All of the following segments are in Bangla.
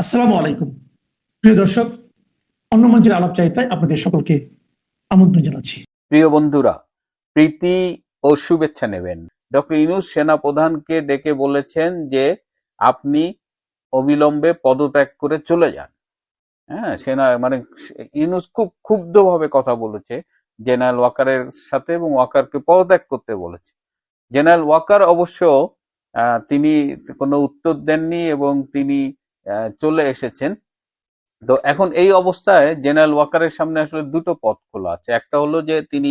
আসসালামু আলাইকুম। প্রিয় দর্শক, অন্য মঞ্চের আলাপ চাইতায় আপনাদের সকলকে আমন্ত্রণ জানাচ্ছি। প্রিয় বন্ধুরা, প্রীতি ও শুভেচ্ছা নেবেন। ডক্টর ইনুস সেনা প্রধানকে ডেকে বলেছেন যে, আপনি অবিলম্বে পদত্যাগ করে চলে যান। হ্যাঁ সেনা মানে ইনুস খুব ক্ষুব্ধভাবে কথা বলেছে, জেনারেল ওয়াকারের সাথে এবং ওয়াকারকে পদত্যাগ করতে বলেছে। জেনারেল ওয়াকার অবশ্য তিনি কোনো উত্তর দেননি এবং তিনি চলে এসেছেন। তো এখন এই অবস্থায় জেনারেল ওয়াকারের সামনে আসলে দুটো পথ খোলা আছে। একটা হলো যে তিনি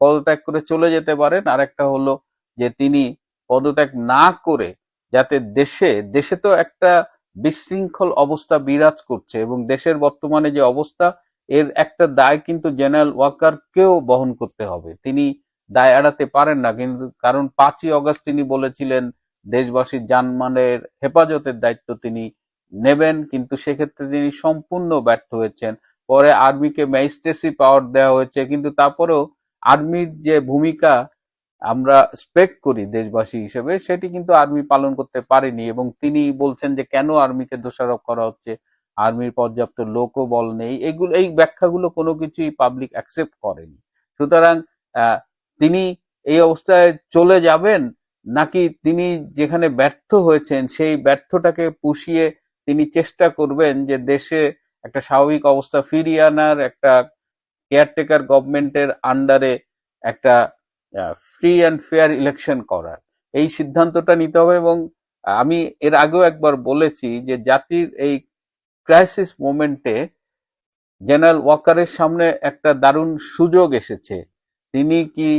পদত্যাগ করে চলে যেতে পারেন আর একটা হলো যে তিনি পদত্যাগ না করে যাতে দেশে দেশে তো একটা বিশৃঙ্খল অবস্থা বিরাজ করছে এবং দেশের বর্তমানে যে অবস্থা, এর একটা দায় কিন্তু জেনারেল ওয়াকারকেও বহন করতে হবে। তিনি দায় এড়াতে পারেন না, কিন্তু কারণ পাঁচই অগস্ট তিনি বলেছিলেন দেশবাসীর জানমালের হেফাজতের দায়িত্ব তিনি নেবেন, কিন্তু সেক্ষেত্রে তিনি সম্পূর্ণ ব্যর্থ হয়েছেন। পরে আর্মিকে ম্যাজিস্ট্রেসি পাওয়ার দেওয়া হয়েছে, কিন্তু তারপরেও আর্মির যে ভূমিকা আমরা স্পেক্ট করি দেশবাসী হিসেবে, সেটি কিন্তু আর্মি পালন করতে পারেনি এবং তিনি বলছেন যে কেন আর্মিকে দোষারোপ করা হচ্ছে আর্মির পর্যাপ্ত লোকও বল নেই, এগুলো, এই ব্যাখ্যাগুলো কোনো কিছুই পাবলিক অ্যাকসেপ্ট করেনি। সুতরাং তিনি এই অবস্থায় চলে যাবেন, নাকি তিনি যেখানে ব্যর্থ হয়েছেন, সেই ব্যর্থটাকে পুষিয়ে তিনি চেষ্টা করবেন যে দেশে একটা স্বাভাবিক অবস্থা ফিরিয়ে আনার, একটা কেয়ারটেকার গভর্নমেন্টের আন্ডারে একটা ফ্রি অ্যান্ড ফেয়ার ইলেকশন করার। এই সিদ্ধান্তটা নিতে হবে এবং আমি এর আগেও একবার বলেছি যে জাতির এই ক্রাইসিস মোমেন্টে জেনারেল ওয়াকারের সামনে একটা দারুণ সুযোগ এসেছে। তিনি কি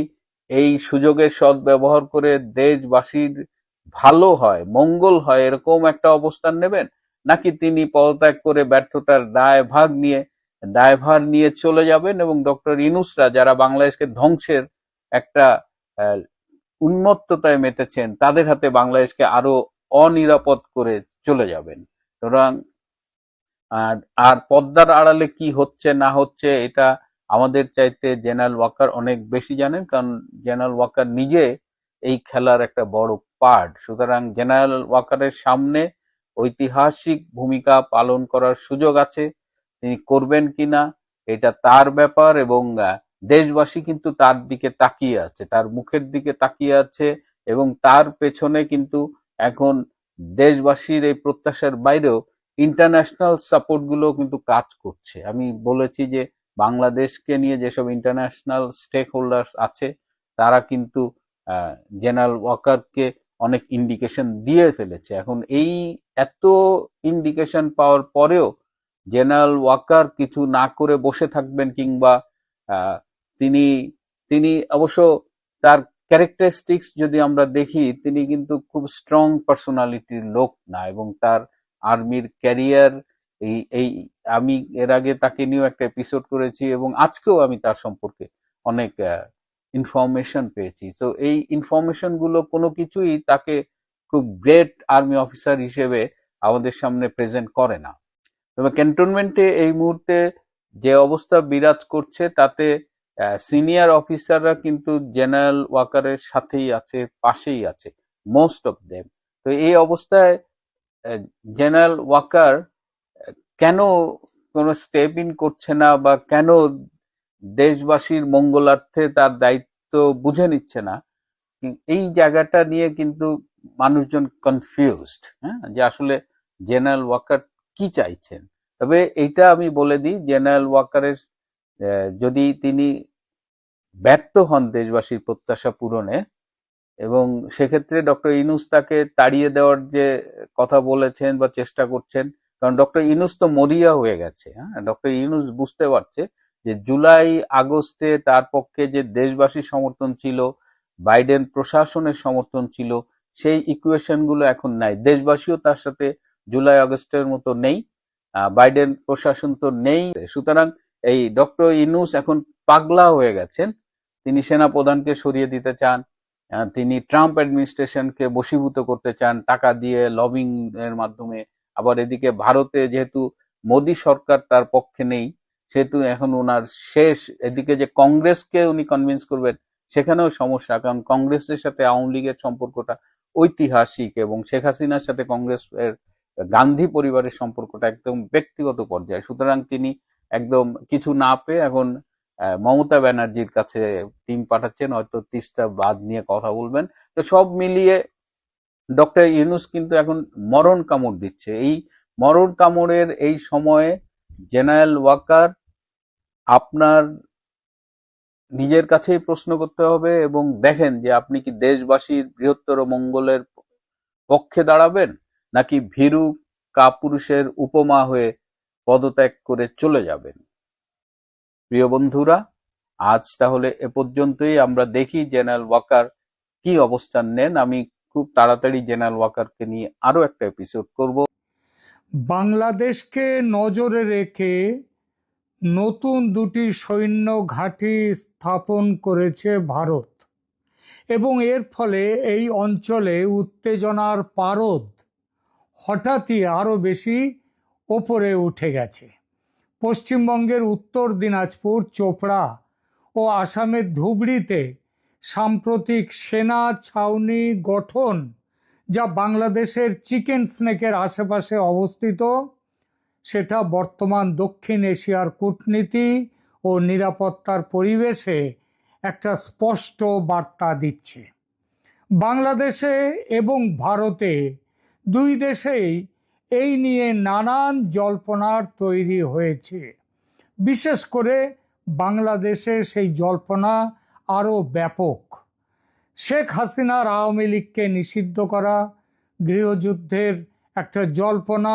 এই সুযোগের সদ্ব্যবহার করে দেশবাসীর ভালো হয়, মঙ্গল হয়, এরকম একটা অবস্থান নেবেন? নাকি তিনি পদত্যাগ করে ব্যর্থতার দায় ভাগ নিয়ে, দায়ভার নিয়ে চলে যাবেন এবং ডক্টর ইনুসরা যারা বাংলাদেশকে ধ্বংসের একটা উন্মত্ততায় মেতেছেন, তাদের হাতে বাংলাদেশকে আরও অনিরাপদ করে চলে যাবেন। সুতরাং, আর আর পদ্মার আড়ালে কি হচ্ছে না হচ্ছে এটা আমাদের চাইতে জেনারেল ওয়াকার অনেক বেশি জানেন, কারণ জেনারেল ওয়াকার নিজে এই খেলার একটা বড় পার্ট। সুতরাং জেনারেল ওয়াকারের সামনে ঐতিহাসিক ভূমিকা পালন করার সুযোগ আছে। তিনি করবেন কিনা, এটা তার ব্যাপার এবং দেশবাসী কিন্তু তার দিকে তাকিয়ে আছে, তার মুখের দিকে তাকিয়ে আছে এবং তার পেছনে কিন্তু এখন দেশবাসীর এই প্রত্যাশার বাইরেও ইন্টারন্যাশনাল সাপোর্টগুলো কিন্তু কাজ করছে। আমি বলেছি যে, বাংলাদেশকে নিয়ে যেসব ইন্টারন্যাশনাল স্টেক হোল্ডার্স আছে, তারা কিন্তু জেনারেল ওয়াকারকে অনেক ইন্ডিকেশন দিয়ে ফেলেছে। এখন এই এত ইন্ডিকেশন পাওয়ার পরেও জেনারেল ওয়াকার কিছু না করে বসে থাকবেন কিংবা তিনি তিনি অবশ্য তার ক্যারেক্টারিস্টিক্স যদি আমরা দেখি, তিনি কিন্তু খুব স্ট্রং পার্সোনালিটির লোক না এবং তার আর্মির ক্যারিয়ার এই এই, আমি এর আগে তাকে নিয়েও একটা এপিসোড করেছি এবং আজকেও আমি তার সম্পর্কে অনেক ইনফরমেশন পেয়েছি। তো এই ইনফরমেশনগুলো কোনো কিছুই তাকে খুব গ্রেট আর্মি অফিসার হিসেবে আমাদের সামনে প্রেজেন্ট করে না। তবে ক্যান্টনমেন্টে এই মুহূর্তে যে অবস্থা বিরাজ করছে, তাতে সিনিয়র অফিসাররা কিন্তু জেনারেল ওয়াকারের সাথেই আছে, পাশেই আছে মোস্ট অফ দেম তো এই অবস্থায় জেনারেল ওয়াকার কেন কোনো স্টেপ ইন করছে না বা কেন দেশবাসীর মঙ্গলার্থে তার দায়িত্ব বুঝে নিচ্ছে না এই জায়গাটা নিয়ে কিন্তু মানুষজন কনফিউজড হ্যাঁ? যে আসলে জেনারেল ওয়াকার কি চাইছেন? তবে এইটা আমি বলে দিই, জেনারেল ওয়াকারের যদি তিনি ব্যর্থ হন দেশবাসীর প্রত্যাশা পূরণে, এবং সেক্ষেত্রে ডক্টর ইনুস তাকে তাড়িয়ে দেওয়ার যে কথা বলেছেন বা চেষ্টা করছেন, কারণ ডক্টর ইনুস তো মরিয়া হয়ে গেছে হ্যাঁ? ডক্টর ইনুস বুঝতে পারছে যে জুলাই আগস্টে তার পক্ষে যে দেশবাসীর সমর্থন ছিল, বাইডেন প্রশাসনের সমর্থন ছিল, সেই ইকুয়েশনগুলো এখন নাই। দেশবাসীও তার সাথে জুলাই আগস্টের মতো নেই বাইডেন প্রশাসন তো নেই। সুতরাং এই ডক্টর ইনুস এখন পাগলা হয়ে গেছেন। তিনি সেনা প্রধানকে সরিয়ে দিতে চান তিনি ট্রাম্প অ্যাডমিনিস্ট্রেশনকে বশীভূত করতে চান, টাকা দিয়ে লবিং এর মাধ্যমে। আবার এদিকে ভারতে যেহেতু মোদী সরকার তার পক্ষে নেই সেহেতু এখন ওনার শেষ, এদিকে যে কংগ্রেসকে উনি কনভিন্স করবেন, সেখানেও সমস্যা, কারণ কংগ্রেসের সাথে আওয়ামী লীগের সম্পর্কটা ঐতিহাসিক এবং শেখ হাসিনার সাথে কংগ্রেস এর গান্ধী পরিবারের সম্পর্কটা একদম ব্যক্তিগত পর্যায়ে। সুতরাং তিনি একদম কিছু না পেয়ে এখন মমতা ব্যানার্জির কাছে টিম পাঠাচ্ছেন, হয়তো তিস্তা বাদ নিয়ে কথা বলবেন। তো সব মিলিয়ে ডক্টর ইউনুস কিন্তু এখন মরণ কামড় দিচ্ছে। এই মরণ কামড়ের এই সময়ে জেনারেল ওয়াকার আপনার নিজের কাছেই প্রশ্ন করতে হবে এবং দেখেন যে আপনি কি দেশবাসীর বৃহত্তর মঙ্গলের পক্ষে দাঁড়াবেন নাকি ভীরু কাপুরুষের উপমা হয়ে পদত্যাগ করে চলে যাবেন? প্রিয় বন্ধুরা, আজ তাহলে এ পর্যন্তই। আমরা দেখি জেনারেল ওয়াকার কি অবস্থান নেন। আমি খুব তাড়াতাড়ি জেনারেল ওয়াকারকে নিয়ে আরও একটা এপিসোড করব। বাংলাদেশকে নজরে রেখে নতুন দুটি সৈন্য ঘাঁটি স্থাপন করেছে ভারত এবং এর ফলে এই অঞ্চলে উত্তেজনার পারদ হঠাৎই আরও বেশি ওপরে উঠে গেছে। পশ্চিমবঙ্গের উত্তর দিনাজপুর, চোপড়া ও আসামের ধুবড়িতে সাম্প্রতিক সেনা ছাউনি গঠন, যা বাংলাদেশের চিকেন স্নেকের আশেপাশে অবস্থিত সেটা বর্তমান দক্ষিণ এশিয়ার কূটনীতি ও নিরাপত্তার পরিবেশে একটা স্পষ্ট বার্তা দিচ্ছে। বাংলাদেশে এবং ভারতে দুই দেশেই এই নিয়ে নানান জল্পনার তৈরি হয়েছে। বিশেষ করে বাংলাদেশে সেই জল্পনা আরও ব্যাপক। শেখ হাসিনার আওয়ামী লীগকে নিষিদ্ধ করা, গৃহযুদ্ধের একটা জল্পনা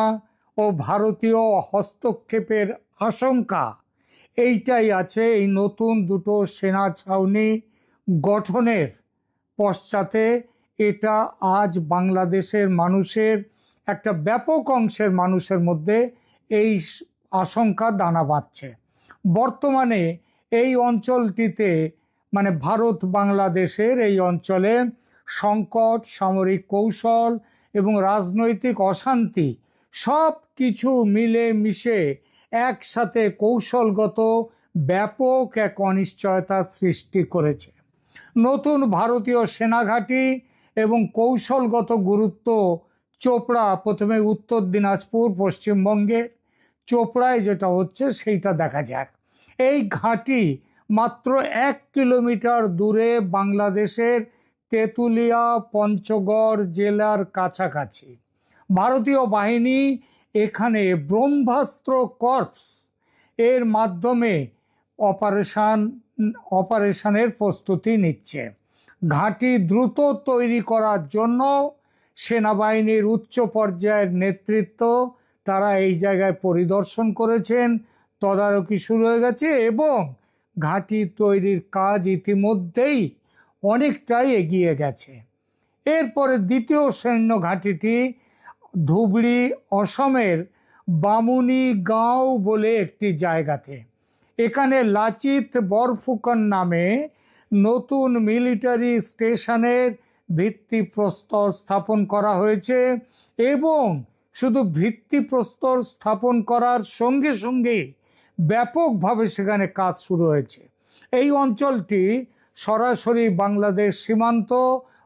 ও ভারতীয় হস্তক্ষেপের আশঙ্কা। এইটাই আছে এই নতুন দুটো সেনা ছাউনি গঠনের পশ্চাতে। এটা আজ বাংলাদেশের মানুষের, একটা ব্যাপক অংশের মানুষের মধ্যে এই আশঙ্কা দানা বাঁধছে। বর্তমানে এই অঞ্চলটিতে মানে ভারত বাংলাদেশের এই অঞ্চলে সংকট, সামরিক কৌশল এবং রাজনৈতিক অশান্তি সব কিছু মিলে মিশে একসাথে কৌশলগত ব্যাপক এক অনিশ্চয়তা সৃষ্টি করেছে। নতুন ভারতীয় সেনাঘাঁটি এবং কৌশলগত গুরুত্ব চোপড়া প্রথমে উত্তর দিনাজপুর, পশ্চিমবঙ্গে। চোপড়ায় যেটা হচ্ছে সেইটা দেখা যাক। এই ঘাঁটি মাত্র এক কিলোমিটার দূরে বাংলাদেশের তেঁতুলিয়া, পঞ্চগড় জেলার কাছাকাছি। ভারতীয় বাহিনী এখানে ব্রহ্মাস্ত্র কর্পস এর মাধ্যমে অপারেশান, অপারেশনের প্রস্তুতি নিচ্ছে। ঘাঁটি দ্রুত তৈরি করার জন্য সেনাবাহিনীর উচ্চ পর্যায়ের নেতৃত্ব তারা এই জায়গায় পরিদর্শন করেছেন, তদারকি শুরু হয়ে গেছে এবং ঘাঁটি তৈরির কাজ ইতিমধ্যেই অনেকটাই এগিয়ে গেছে। এরপরে দ্বিতীয় সৈন্য ঘাঁটিটি ধুবড়ি অসমের বামুনি গাঁও বলে একটি জায়গাতে। এখানে লাচিত বরফুকন নামে নতুন মিলিটারি স্টেশনের ভিত্তিপ্রস্তর স্থাপন করা হয়েছে এবং শুধু ভিত্তিপ্রস্তর স্থাপন করার সঙ্গে সঙ্গে ব্যাপকভাবে সেখানে কাজ শুরু হয়েছে। এই অঞ্চলটি সরাসরি বাংলাদেশ সীমান্ত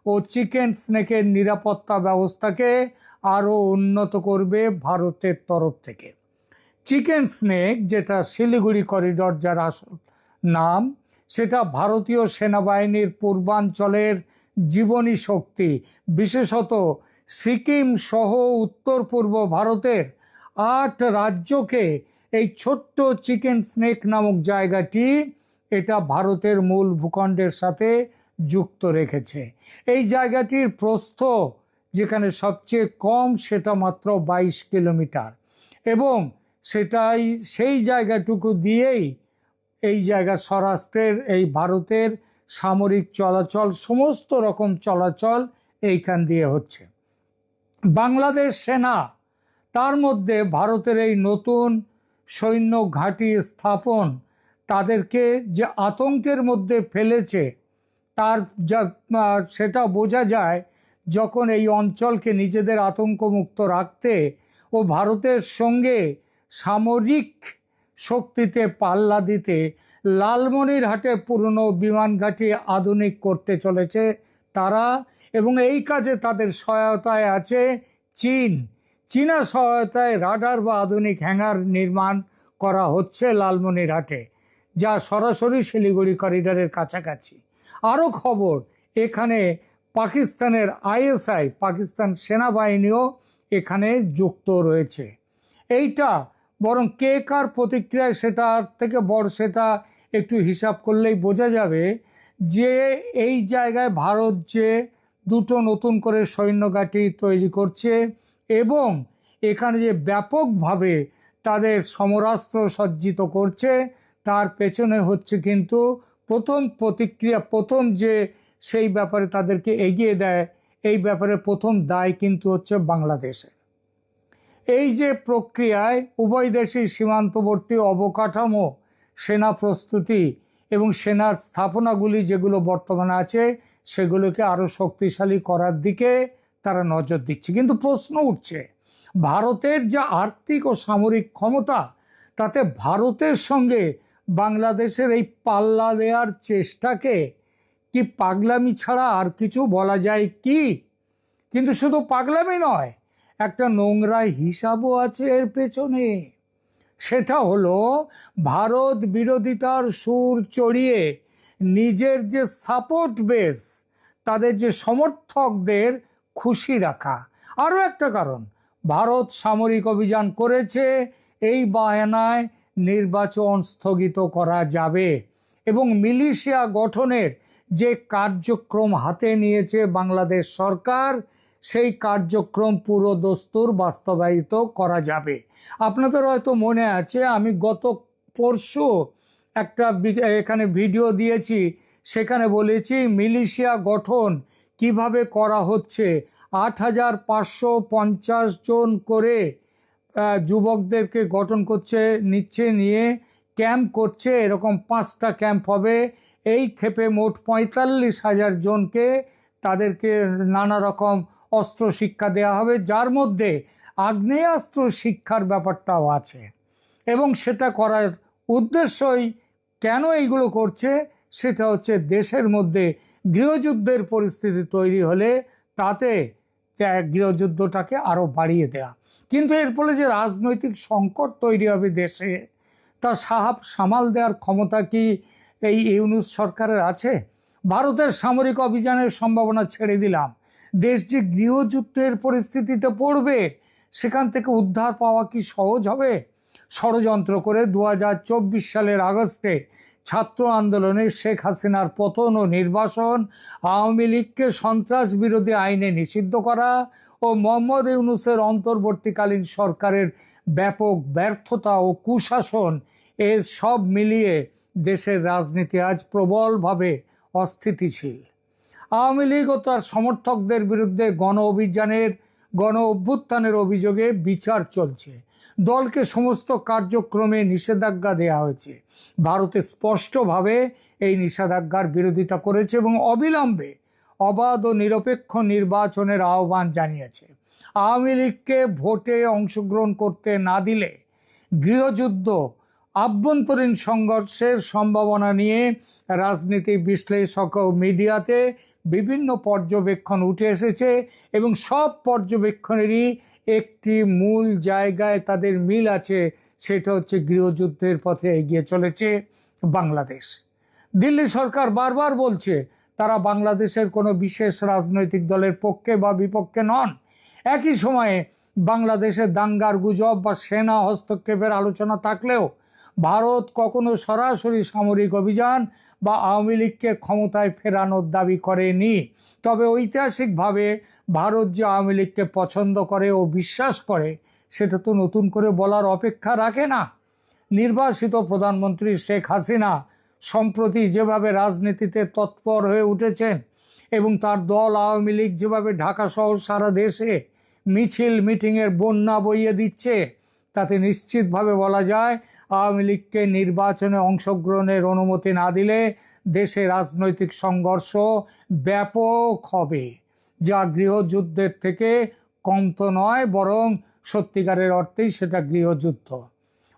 ও চিকেন স্নেকের নিরাপত্তা ব্যবস্থাকে আরও উন্নত করবে ভারতের তরফ থেকে। চিকেন স্নেক, যেটা শিলিগুড়ি করিডর যার আসল নাম, সেটা ভারতীয় সেনাবাহিনীর পূর্বাঞ্চলের জীবনী শক্তি, বিশেষত সিকিম সহ উত্তর পূর্ব ভারতের আট রাজ্যকে এই ছোট্ট চিকেন স্নেক নামক জায়গাটি এটা ভারতের মূল ভূখণ্ডের সাথে যুক্ত রেখেছে। এই জায়গাটির প্রস্থ যেখানে সবচেয়ে কম সেটা মাত্র বাইশ কিলোমিটার। এবং সেটাই, সেই জায়গাটুকু দিয়েই এই জায়গা স্বরাষ্ট্রের, এই ভারতের সামরিক চলাচল, সমস্ত রকম চলাচল এইখান দিয়ে হচ্ছে। বাংলাদেশ সেনা, তার মধ্যে ভারতের এই নতুন সৈন্য ঘাঁটি স্থাপন তাদেরকে যে আতঙ্কের মধ্যে ফেলেছে, তার যা সেটা বোঝা যায় যখন এই অঞ্চলকে নিজেদের আতঙ্কমুক্ত রাখতে ও ভারতের সঙ্গে সামরিক শক্তিতে পাল্লা দিতে লালমনিরহাটে পুরনো বিমান ঘাঁটি আধুনিক করতে চলেছে তারা এবং এই কাজে তাদের সহায়তায় আছে চীন। চীনা সহায়তায় রাডার বা আধুনিক হ্যাঙ্গার নির্মাণ করা হচ্ছে লালমনিরহাটে, যা সরাসরি শিলিগুড়ি করিডোরের কাছাকাছি। আরও খবর, এখানে পাকিস্তানের আইএসআই, পাকিস্তান সেনাবাহিনীও এখানে যুক্ত রয়েছে। এইটা বরং কে কার প্রতিক্রিয়ায় সেটার থেকে বড় সেটা একটু হিসাব করলেই বোঝা যাবে যে এই জায়গায় ভারত যে দুটো নতুন করে সৈন্য ঘাঁটি তৈরি করছে এবং এখানে যে ব্যাপকভাবে তাদের সমরাস্ত্র সজ্জিত করছে, তার পেছনে হচ্ছে কিন্তু প্রথম প্রতিক্রিয়া, প্রথম যে সেই ব্যাপারে তাদেরকে এগিয়ে দেয়। এই ব্যাপারে প্রথম দায় কিন্তু হচ্ছে বাংলাদেশের। এই যে প্রক্রিয়ায় উভয় দেশের সীমান্তবর্তী অবকাঠামো, সেনা প্রস্তুতি এবং সেনার স্থাপনাগুলি যেগুলো বর্তমানে আছে, সেগুলোকে আরও শক্তিশালী করার দিকে তারা নজর দিচ্ছে। কিন্তু প্রশ্ন উঠছে, ভারতের যে আর্থিক ও সামরিক ক্ষমতা, তাতে ভারতের সঙ্গে বাংলাদেশের এই পাল্লা দেওয়ার চেষ্টাকে কি পাগলামি ছাড়া আর কিছু বলা যায় কি? কিন্তু শুধু পাগলামি নয়, একটা নোংরা হিসাবও আছে এর পেছনে। সেটা হলো, ভারত বিরোধিতার সুর চড়িয়ে নিজের যে সাপোর্ট বেস তাদের যে সমর্থকদের খুশি রাখা। আরও একটা কারণ, ভারত সামরিক অভিযান করেছে, এই বাহানায় নির্বাচন স্থগিত করা যাবে এবং মিলিশিয়া গঠনের যে কার্যক্রম হাতে নিয়েছে বাংলাদেশ সরকার, সেই কার্যক্রম পুরো দস্তুর বাস্তবায়িত করা যাবে। আপনাদের হয়তো মনে আছে, আমি গত পরশু একটা এখানে ভিডিও দিয়েছি। সেখানে বলেছি, মিলিশিয়া গঠন কীভাবে করা হচ্ছে? আট হাজার পাঁচশো পঞ্চাশ জন করে যুবকদেরকে গঠন করছে, নিচ্ছে, নিয়ে ক্যাম্প করছে, এরকম পাঁচটা ক্যাম্প হবে। এই ক্ষেপে মোট পঁয়তাল্লিশ হাজার জনকে তাদেরকে নানা রকম অস্ত্র শিক্ষা দেওয়া হবে, যার মধ্যে আগ্নেয়াস্ত্র শিক্ষার ব্যাপারটাও আছে। এবং সেটা করার উদ্দেশ্যই কেন এইগুলো করছে, সেটা হচ্ছে দেশের মধ্যে গৃহযুদ্ধের পরিস্থিতি তৈরি হলে তাতে গৃহযুদ্ধটাকে আরও বাড়িয়ে দেয়া। কিন্তু এর ফলে যে রাজনৈতিক সংকট তৈরি হবে দেশে, তা সাহাব সামাল দেওয়ার ক্ষমতা কি এই ইউনুস সরকারের আছে। ভারতের সামরিক অভিযানের সম্ভাবনা ছেড়ে দিলাম। দেশ যে গৃহযুদ্ধের পরিস্থিতিতে পড়বে, সেখান থেকে উদ্ধার পাওয়া কি সহজ হবে? ষড়যন্ত্র করে দু হাজার চব্বিশ সালের আগস্টে ছাত্র আন্দোলনে শেখ হাসিনার পতন ও নির্বাসন, আওয়ামী লীগকে সন্ত্রাস বিরোধী আইনে নিষিদ্ধ করা ও মোহাম্মদ ইউনুসের অন্তর্বর্তীকালীন সরকারের ব্যাপক ব্যর্থতা ও কুশাসন, এর সব মিলিয়ে দেশের রাজনীতি আজ প্রবলভাবে অস্থিতিশীল। আওয়ামী লীগ ও তার সমর্থকদের বিরুদ্ধে গণ অভিযানের, গণ অভ্যুত্থানের অভিযোগে বিচার চলছে। দলকে সমস্ত কার্যক্রমে নিষেধাজ্ঞা দেওয়া হয়েছে। ভারতে স্পষ্টভাবে এই নিষেধাজ্ঞার বিরোধিতা করেছে এবং অবিলম্বে অবাধ ও নিরপেক্ষ নির্বাচনের আহ্বান জানিয়েছে। আওয়ামী লীগকে ভোটে অংশগ্রহণ করতে না দিলে গৃহযুদ্ধ আভ্যন্তরীণ সংঘর্ষের সম্ভাবনা নিয়ে রাজনীতি বিশ্লেষক ও মিডিয়াতে বিভিন্ন পর্যবেক্ষণ উঠে এসেছে এবং সব পর্যবেক্ষণেরই একটি মূল জায়গায় তাদের মিল আছে, সেটা হচ্ছে গৃহযুদ্ধের পথে এগিয়ে চলেছে বাংলাদেশ। দিল্লি সরকার বারবার বলছে, তারা বাংলাদেশের কোনো বিশেষ রাজনৈতিক দলের পক্ষে বা বিপক্ষে নন। একই সময়ে বাংলাদেশে দাঙ্গার গুজব বা সেনা হস্তক্ষেপের আলোচনা থাকলেও ভারত কখনো সরাসরি সামরিক অভিযান বা আওয়ামী লীগকে ক্ষমতায় ফেরানোর দাবি করেনি। তবে ঐতিহাসিকভাবে ভারত যে আওয়ামী লীগকে পছন্দ করে ও বিশ্বাস করে, সেটা তো নতুন করে বলার অপেক্ষা রাখে না। নির্বাসিত প্রধানমন্ত্রী শেখ হাসিনা সম্প্রতি যেভাবে রাজনীতিতে তৎপর হয়ে উঠেছেন এবং তার দল আওয়ামী লীগ যেভাবে ঢাকা সহ সারা দেশে মিছিল, মিটিংয়ের বন্যা বইয়ে দিচ্ছে, তাতে নিশ্চিতভাবে বলা যায় আওয়ামী লীগকে নির্বাচনে অংশগ্রহণের অনুমতি না দিলে দেশে রাজনৈতিক সংঘর্ষ ব্যাপক হবে। যা গৃহযুদ্ধের থেকে কম তো নয়, বরং সত্যিকারের অর্থেই সেটা গৃহযুদ্ধ।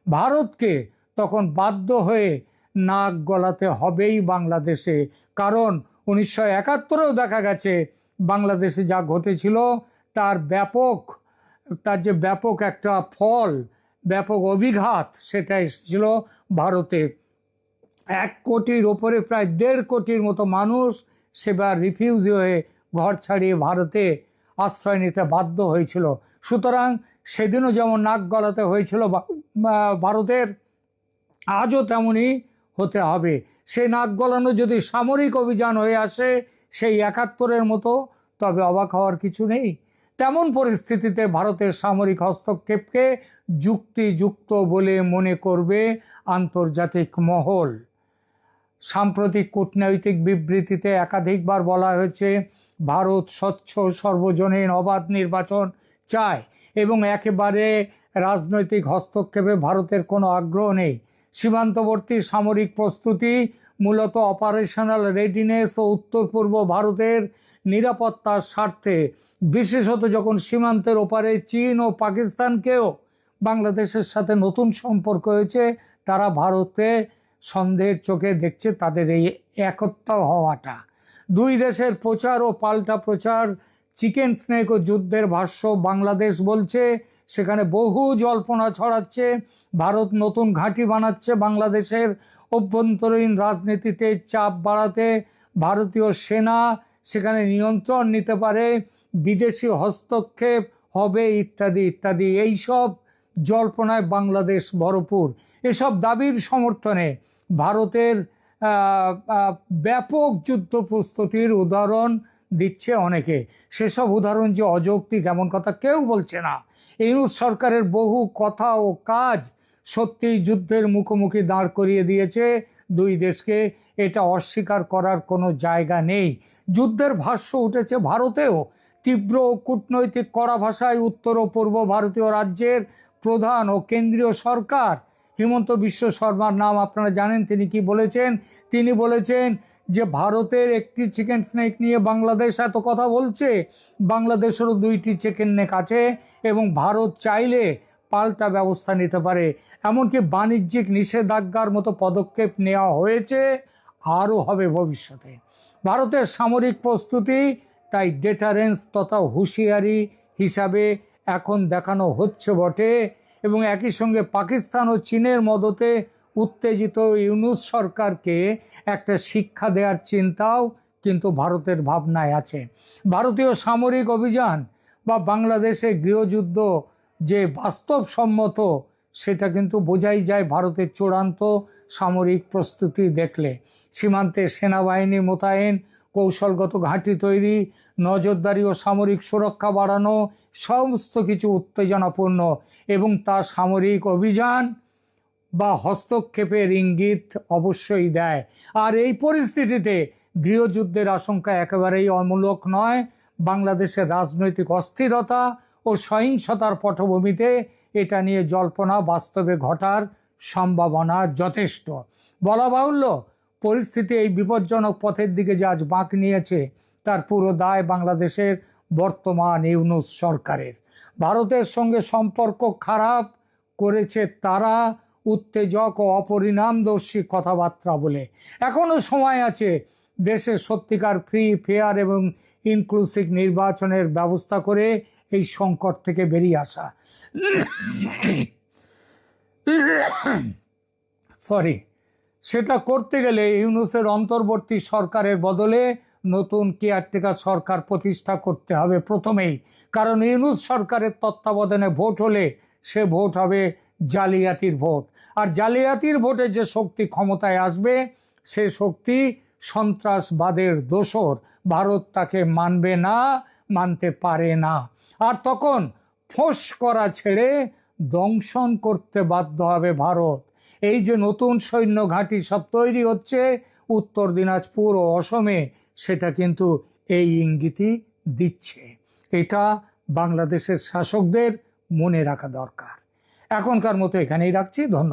ভারতকে তখন বাধ্য হয়ে নাক গলাতে হবেই বাংলাদেশে, কারণ উনিশশো একাত্তরেও দেখা গেছে বাংলাদেশে যা ঘটেছিল, তার ব্যাপক, তার যে ব্যাপক একটা ফল ব্যাপক অভিঘাত সেটা এসেছিল ভারতে। এক কোটির ওপরে প্রায় দেড় কোটির মতো মানুষ সেবার রিফিউজি হয়ে ঘর ছাড়িয়ে ভারতে আশ্রয় নিতে বাধ্য হয়েছিল। সুতরাং সেদিনও যেমন নাক গলাতে হয়েছিল ভারতের, আজও তেমনই হতে হবে। সেই নাক গলানো যদি সামরিক অভিযান হয়ে আসে সেই একাত্তরের মতো, তবে অবাক হওয়ার কিছু নেই। তেমন পরিস্থিতিতে ভারতের সামরিক হস্তক্ষেপকে যুক্তিযুক্ত বলে মনে করবে আন্তর্জাতিক মহল। সাম্প্রতিক কূটনৈতিক বিবৃতিতে একাধিকবার বলা হয়েছে, ভারত স্বচ্ছ সর্বজনীন অবাধ নির্বাচন চায় এবং একেবারে রাজনৈতিক হস্তক্ষেপে ভারতের কোনো আগ্রহ নেই। সীমান্তবর্তী সামরিক প্রস্তুতি মূলত অপারেশনাল রেডিনেস ও উত্তর পূর্ব ভারতের নিরাপত্তার স্বার্থে। বিশেষত যখন সীমান্তের ওপারে চীন ও পাকিস্তানকেও বাংলাদেশের সাথে নতুন সম্পর্ক হয়েছে, তারা ভারতে সন্দেহের চোখে দেখছে তাদের এই একত্র হওয়াটা। দুই দেশের প্রচার ও পাল্টা প্রচার, চিকেন স্নেক ও যুদ্ধের ভাষ্য বাংলাদেশ বলছে, সেখানে বহু জল্পনা ছড়াচ্ছে, ভারত নতুন ঘাঁটি বানাচ্ছে বাংলাদেশের অভ্যন্তরীণ রাজনীতিতে চাপ বাড়াতে ভারতীয় সেনা সেখানে নিয়ন্ত্রণ নিতে পারে, বিদেশি হস্তক্ষেপ হবে ইত্যাদি ইত্যাদি। এইসব জল্পনায় বাংলাদেশ ভরপুর। এসব দাবির সমর্থনে ভারতের ব্যাপক যুদ্ধ প্রস্তুতির উদাহরণ দিচ্ছে অনেকে। সেসব উদাহরণ যে অযৌক্তিক এমন কথা কেউ বলছে না। ইউনুস সরকারের বহু কথা ও কাজ সত্যিই যুদ্ধের মুখোমুখি দাঁড় করিয়ে দিয়েছে। দুই দেশকে এটা অস্বীকার করার কোনো জায়গা নেই। যুদ্ধের ভাষ্য উঠেছে ভারতেও। তীব্র কূটনৈতিক কড়া ভাষায় উত্তর ও পূর্ব ভারতীয় রাজ্যের প্রধান ও কেন্দ্রীয় সরকার হিমন্ত বিশ্ব শর্মার নাম আপনারা জানেন, তিনি কি বলেছেন? তিনি বলেছেন যে ভারতের একটি চিকেন স্নেক নিয়ে বাংলাদেশ এত কথা বলছে। বাংলাদেশেরও দুইটি চিকেন নেক আছে এবং ভারত চাইলে পাল্টা ব্যবস্থা নিতে পারে। এমনকি বাণিজ্যিক নিষেধাজ্ঞার মতো পদক্ষেপ নেওয়া হয়েছে, আরও হবে ভবিষ্যতে। ভারতের সামরিক প্রস্তুতি, তাই ডেটারেন্স তথা হুঁশিয়ারি হিসাবে এখন দেখানো হচ্ছে বটে এবং একই সঙ্গে পাকিস্তান ও চীনের মদতে উত্তেজিত ইউনুস সরকারকে একটা শিক্ষা দেওয়ার চিন্তাও কিন্তু ভারতের ভাবনায় আছে। ভারতীয় সামরিক অভিযান বা বাংলাদেশে গৃহযুদ্ধ যে বাস্তবসম্মত, সেটা কিন্তু বোঝাই যায় ভারতের চূড়ান্ত সামরিক প্রস্তুতি দেখলে। সীমান্তে সেনাবাহিনী মোতায়েন, কৌশলগত ঘাঁটি তৈরি, নজরদারি ও সামরিক সুরক্ষা বাড়ানো, সমস্ত কিছু উত্তেজনাপূর্ণ এবং তা সামরিক অভিযান বা হস্তক্ষেপের ইঙ্গিত অবশ্যই দেয়। আর এই পরিস্থিতিতে গৃহযুদ্ধের আশঙ্কা একেবারেই অমূলক নয়। বাংলাদেশের রাজনৈতিক অস্থিরতা ও সহিংসতার পটভূমিতে এটা নিয়ে জল্পনা বাস্তবে ঘটার সম্ভাবনা যথেষ্ট। বলা বাহুল্য, পরিস্থিতি এই বিপজ্জনক পথের দিকে যে আজ বাঁক নিয়েছে, তার পুরো দায় বাংলাদেশের বর্তমান ইউনুস সরকারের। ভারতের সঙ্গে সম্পর্ক খারাপ করেছে তারা, উত্তেজক ও অপরিণামদর্শী কথাবার্তা বলে। এখনও সময় আছে দেশের সত্যিকার ফ্রি, ফেয়ার এবং ইনক্লুসিভ নির্বাচনের ব্যবস্থা করে এই সংকট থেকে বেরিয়ে আসা। সরি সেটা করতে গেলে ইউনুসের অন্তর্বর্তী সরকারের বদলে নতুন কেয়ারটেকার সরকার প্রতিষ্ঠা করতে হবে প্রথমেই। কারণ ইউনুস সরকারের তত্ত্বাবধানে ভোট হলে সে ভোট হবে জালিয়াতির ভোট। আর জালিয়াতির ভোটে যে শক্তি ক্ষমতায় আসবে, সে শক্তি সন্ত্রাসবাদের দোষর। ভারত তাকে মানবে না মানতে পারে না। আর তখন ফোঁস করা ছেড়ে দংশন করতে বাধ্য হবে ভারত। এই যে নতুন সৈন্য ঘাঁটি সব তৈরি হচ্ছে উত্তর দিনাজপুর ও অসমে, সেটা কিন্তু এই ইঙ্গিতই দিচ্ছে। এটা বাংলাদেশের শাসকদের মনে রাখা দরকার। এখনকার মতো এখানেই রাখছি। ধন্যবাদ।